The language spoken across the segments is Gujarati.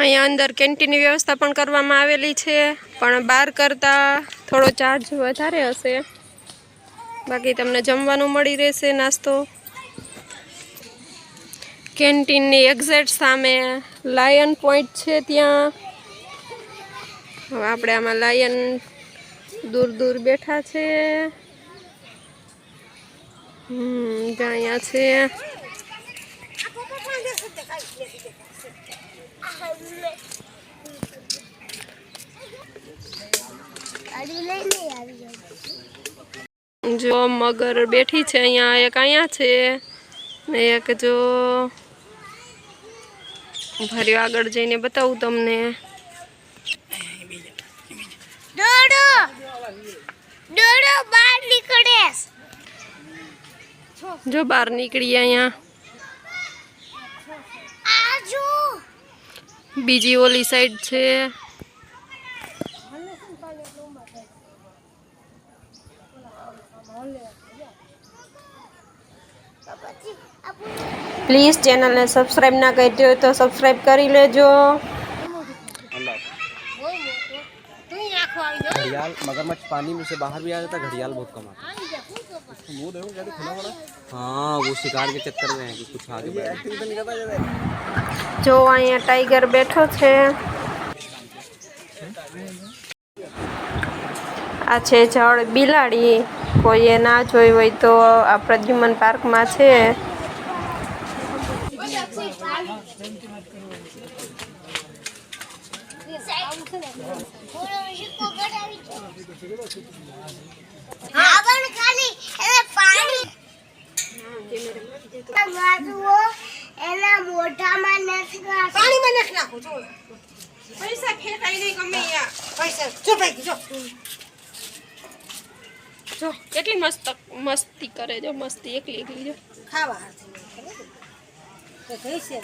અહીંયા અંદર કેન્ટીનની વ્યવસ્થા પણ કરવામાં આવેલી છે, પણ બહાર કરતાં થોડો ચાર્જ વધારે હશે. બાકી તમને જમવાનું મળી રહેશે, નાસ્તો. કેન્ટીનની એક્ઝેક્ટ સામે લાયન પોઈન્ટ છે ત્યાં. હવે આપણે આમાં લાયન દૂર દૂર બેઠા છે. અહીંયા છે. જો મગર બેઠી છે, અહીંયા એક અહીંયા છે. ને એક જો ભર્યો આગળ જઈને બતાવું તમને. ડોડો બહાર નીકળે જો બહાર નીકળી અહીંયા આજુ બીજી ઓલી સાઈડ છે પ્લીઝ ચેનલને સબસ્ક્રાઈબ ના કરી હોય તો સબસ્ક્રાઈબ કરી લેજો घड़ियाल मगरमच्छ पानी में से बाहर भी आ जाता है घड़ियाल बहुत कम आता है उसको मुंह देखो क्या खुला पड़ा हाँ वो शिकार के चक्कर में है कि कुछ आगे बैठ જો અહીંયા ટાઈગર બેઠો છે આ છે જળ બિલાડી કોઈએ ના જોઈ હોય તો આ પ્રદ્યુમન પાર્કમાં છે હા પણ ખાલી એને પાણી ગાજવો એના મોઢામાં નથી ગાજવું. પાણીમાં નાખ નાખો જો પૈસા ફેંકાઈ નહીં ગમે યા પૈસા જો ભાઈ જો જો કેટલી મસ્ત મસ્તી કરે જો મસ્તી એકલી એકલી જો ખાવા હાથે તો કઈ છે જ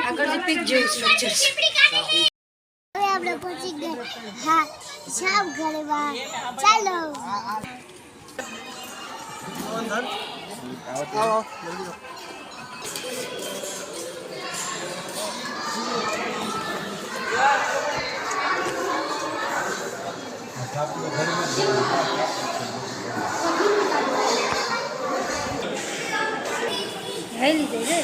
આગળ પીક જેવું સ્ટ્રક્ચર છે હવે આપણે પહોંચી ગયા હા સાવ ઘરે બહાર ચાલો લઈ લીધે લઈ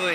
ด้วย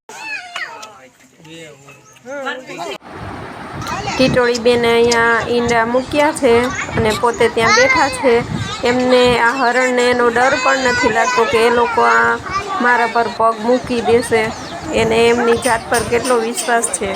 ટીટોળી બેન અહીંયા ઈંડા મૂક્યા છે અને પોતે ત્યાં બેઠા છે. એમને આ હરણને એનો ડર પણ નથી લાગતો કે એ લોકો આ મારા પર પગ મૂકી દેશે. એને એમની જાત પર કેટલો વિશ્વાસ છે.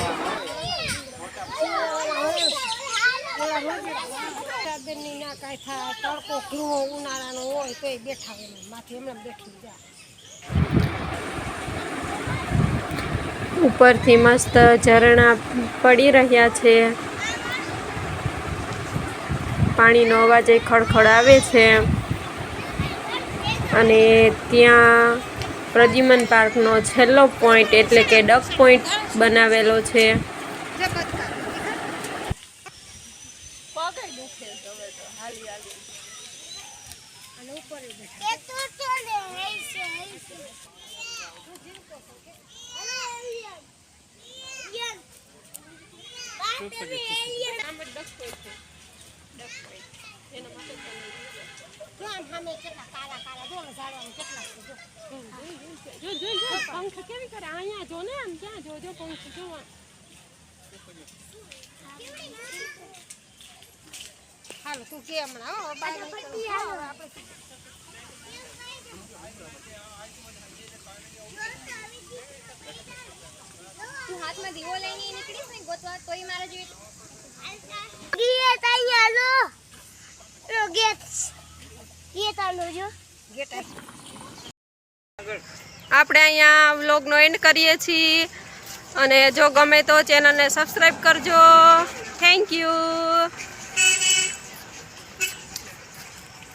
ઉપરથી મસ્ત ઝરણા પડી રહ્યા છે. પાણીનો અવાજ એ ખડખડ આવે છે. અને ત્યાં પ્રદ્યુમન પાર્કનો છેલ્લો પોઈન્ટ એટલે કે ડક પોઈન્ટ બનાવેલો છે. એ તો તો ને હઈ છે હઈ છે અરે એલિયન એલિયન બાય તમે એલિયન જો આમ સામે કેટલા કાળા કાળા જો ઝાડવામાં કેટલા છે જો જો જો જો પંખ કેવી કરે અહીંયા જો ને આમ ક્યાં જો જો પંખ જોવા હાલો તું કે હમણાં આપણે તું હાથમાં દીવો લઈને નીકળીશ ને ગોતવા તોય મારા જેવી ગીએ હાલો. લો ગેટ ગીએ તાલો જો. આપણે અહીંયા વ્લોગનો એન્ડ કરીએ છીએ. અને જો ગમે તો ચેનલને સબસ્ક્રાઈબ કરજો. Thank you